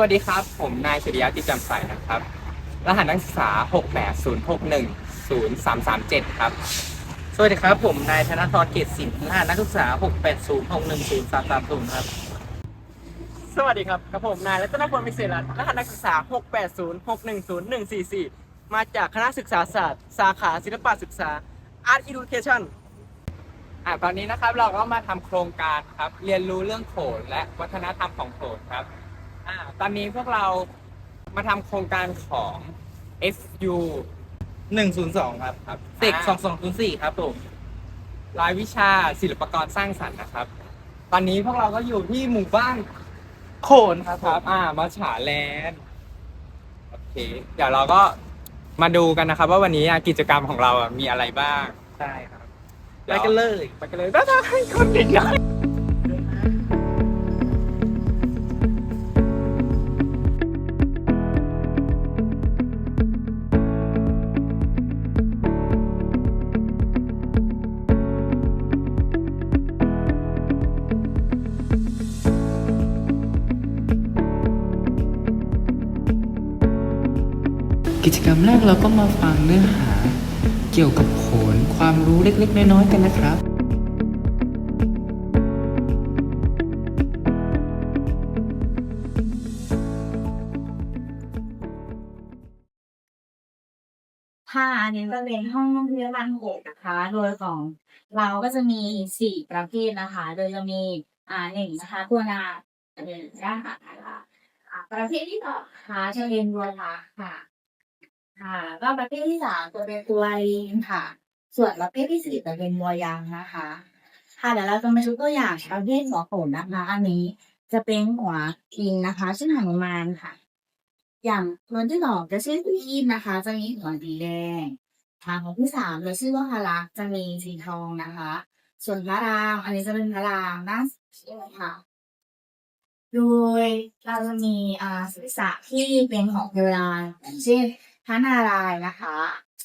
วัสดีครับ ผมนายสุริยะจิตจำใสนะครับ รหัสนักศึกษา 680610337 ครับ สวัสดีครับ ผมนายธนทรเกตสินรหัสนักศึกษา 680610330 ครับ สวัสดีครับกับผมนายรัตนพลมิเศษรัตน์รหัสนักศึกษา 680610144 มาจากคณะศึกษาศาสตร์ สาขาศิลปศึกษา Art Education อ่าตอนนี้นะครับเราก็มาทำโครงการครับ เรียนรู้เรื่องโขนและวัฒนธรรมของโขนครับ อ่าตอนนี้พวกเรามาทำโครงการของ FU 102 ครับครับเด็กอ่า2204 ครับผม รายวิชาศิลปกรสร้างสรรค์นะครับ ตอนนี้พวกเราก็อยู่ที่หมู่บ้านโขนครับครับ อ่า มาฉาแลนด์โอเค เดี๋ยวเราก็มาดูกันนะครับ ว่าวันนี้อะกิจกรรมของเราอะมีอะไรบ้าง ใช่ครับ ไปดี๋วกันเลย ไปกันเลยได้ได้คนเด็กนะ กิจกรรมแรกเราก็มาฟังเนื้อหา เกี่ยวกับโขนความรู้เล็ก ๆ น้อยๆกันนะครับ ค่ะอันนี้ก็เป็นห้องพยาบาลหกนะคะ โดยของเราก็จะมีสี่ประเภทนะคะ โดยจะมีอ่าหนึ่งนะคะตัวนาจะเป็นร่างกานะคะอ่าประเภทที่สองนะคะจะเป็นตัวรักค่ะ ค่ะก็ประเภทที่สามจะเป็นตัวลิงค่ะ ส่วนประเภทที่สี่จะเป็นมัวยางนะคะ ค่ะเดี๋ยวเราจะมาดูตัวอย่างประเภทหัวโขนนะคะ อันนี้จะเป็นหัวลิงนะคะ ชื่อหนุมานค่ะ อย่างตัวที่สองจะชื่ออีนนะคะ จะมีหัวสีแดงทางของที่สามจะชื่อว่าพารักจะมีสีทองนะคะ ส่วนพระรามอันนี้จะเป็นพระรามหน้าสีค่ะโดยเราจะมีอ่าศีรษะที่เป็นของเทวดายเช่น ระนารายณ์นะคะ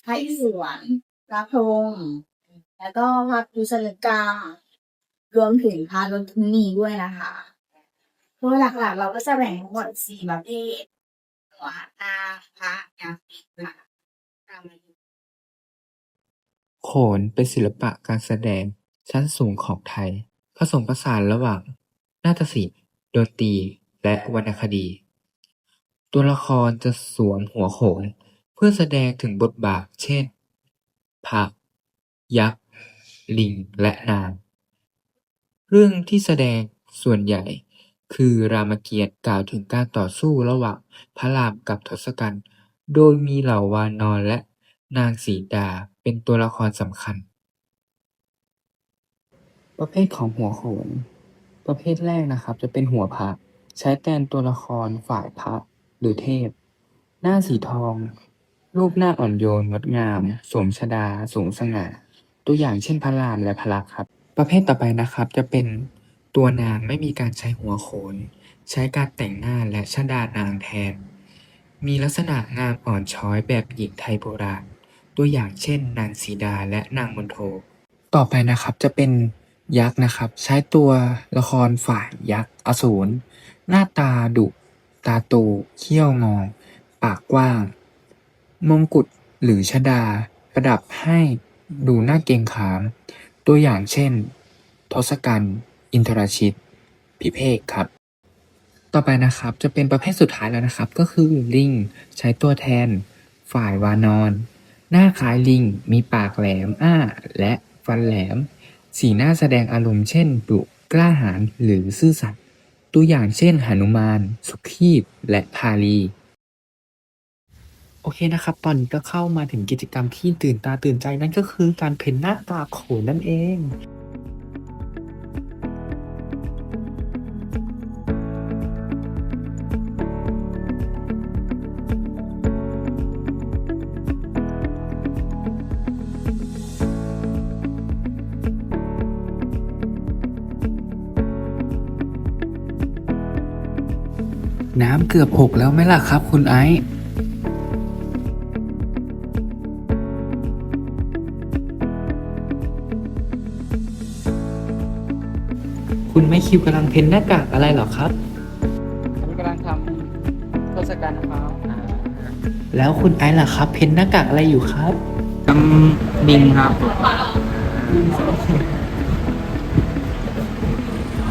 พระอิศวรพระพรหมแล้วก็พระดุสลการวมถึงพระรทุนีด้วยนะคะโดยหลักๆ เราก็จะแบ่งทั้งหมดสี่ประเภทหัวตาพระยาปิดค่ะโขนเป็นศิลปะการแสดงชั้นสูงของไทย ผสมผสานระหว่าง นาฏศิลป์ดนตรีและวรรณคดี ตัวละครจะสวมหัวโขน เพื่อแสดงถึงบทบาท เช่น พระ ยักษ์ ลิง และนาง เรื่องที่แสดงส่วนใหญ่คือรามเกียรติ์กล่าวถึงการต่อสู้ระหว่างพระรามกับทศกัณฐ์ โดยมีเหล่าวานรและนางสีดาเป็นตัวละครสำคัญ ประเภทของหัวโขน ประเภทแรกนะครับจะเป็นหัวพระ ใช้แทนตัวละครฝ่ายพระหรือเทพ หน้าสีทอง รูปหน้าอ่อนโยนงดงาม สวมชดาสูงสง่า ตัวอย่างเช่นพระรามและพระลักษมณ์ครับ ประเภทต่อไปนะครับจะเป็นตัวนางไม่มีการใช้หัวโขน ใช้การแต่งหน้าและชดานางแทน มีลักษณะงามอ่อนช้อยแบบหญิงไทยโบราณ ตัวอย่างเช่น นางสีดาและนางมณโทต่อไปนะครับจะเป็นยักษ์นะครับ ใช้ตัวละครฝ่ายยักษ์อสูรหน้าตาดุ ตาโตเขี้ยวงอปากกว้าง มงกุฎหรือชดา ประดับให้ดูน่าเกรงขาม ตัวอย่างเช่น ทศกัณฐ์อินทรชิต พิเภกครับ ต่อไปนะครับจะเป็นประเภทสุดท้ายแล้วนะครับ ก็คือลิงใช้ตัวแทน ฝ่ายวานอน หน้าคล้ายลิง มีปากแหลมอ้า และฟันแหลม สีหน้าแสดงอารมณ์เช่นดุกล้าหาญหรือซื่อสัตย์ตัวอย่างเช่นหนุมาน สุขีบและพาลี โอเคนะครับ ตอนนี้ก็เข้ามาถึงกิจกรรมที่ตื่นตาตื่นใจนั่นก็คือการเพ้นหน้าตาโขนนั่นเอง น้ำเกือบหกแล้วไหมล่ะครับ คุณไอซ์ คุณไม่คิวกำลังเพ้นหน้ากากอะไรเหรอครับ ผมกำลังทสการนะครับแล้วคุณไอซ์ล่ะครับ เพ้นหน้ากากอะไรอยู่ครับกำบิงครับ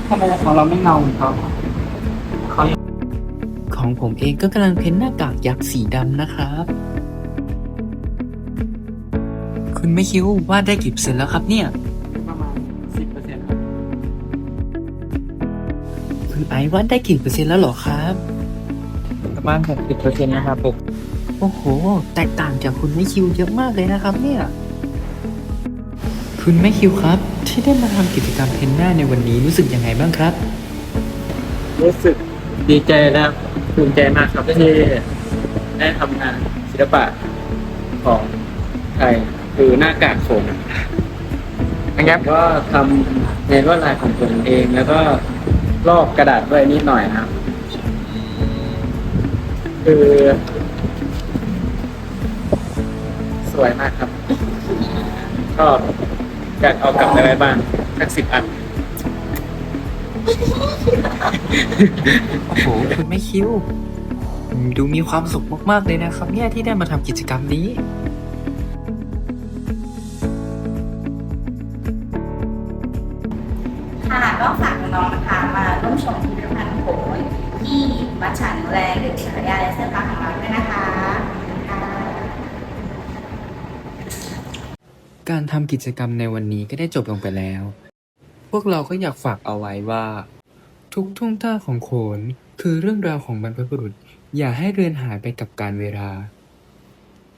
ทำไมของเราไม่เงาครับของผมเองก็กำลังเพ้นหน้ากากยักษ์สีดำนะครับ คุณไม่คิดวาดได้กี่เปอร์เซ็นต์แล้วครับเนี่ย ไอซ์วาดได้กี่เปอร์เซ็นต์แล้วเหรอครับ ประมาณหกสิบเปอร์เซ็นต์นะครับผมโอ้โห แตกต่างจากคุณไม่คิวเยอะมากเลยนะครับ เนี่ย คุณไม่คิวครับ ที่ได้มาทำกิจกรรมเพ้นหน้าในวันนี้รู้สึกยังไงบ้างครับ รู้สึกดีใจและภูมิใจมากครับที่ได้ทำงานศิลปะของไทยคือหน้ากากโขนนะครับก็ทำในลวดลายของผมเองแล้วก็ ลอกกระดาษด้วยนิดหน่อยนะครับ คือ สวยมากครับก็อยากเอากลับไปไว้บ้านสักสิบอัน โอ้โห คุณไม่คิวอืมดูมีความสุขมาก ๆ เลยนะครับเนี่ยที่ได้มาทำกิจกรรมนี้ ค่ะก็ฝากน้องๆนะคะ มาร่วมชมพิพิธภัณฑ์โขนที่วัดฉางแรงหรือฉายาและเสื้อผ้าของเราด้วยนะคะค่ะการทำกิจกรรมในวันนี้ก็ได้จบลงไปแล้ว พวกเราก็อยากฝากเอาไว้ว่า ทุกท่วงท่าของโขนคือเรื่องราวของบรรพบุรุษ อย่าให้เรือนหายไปกับการเวลา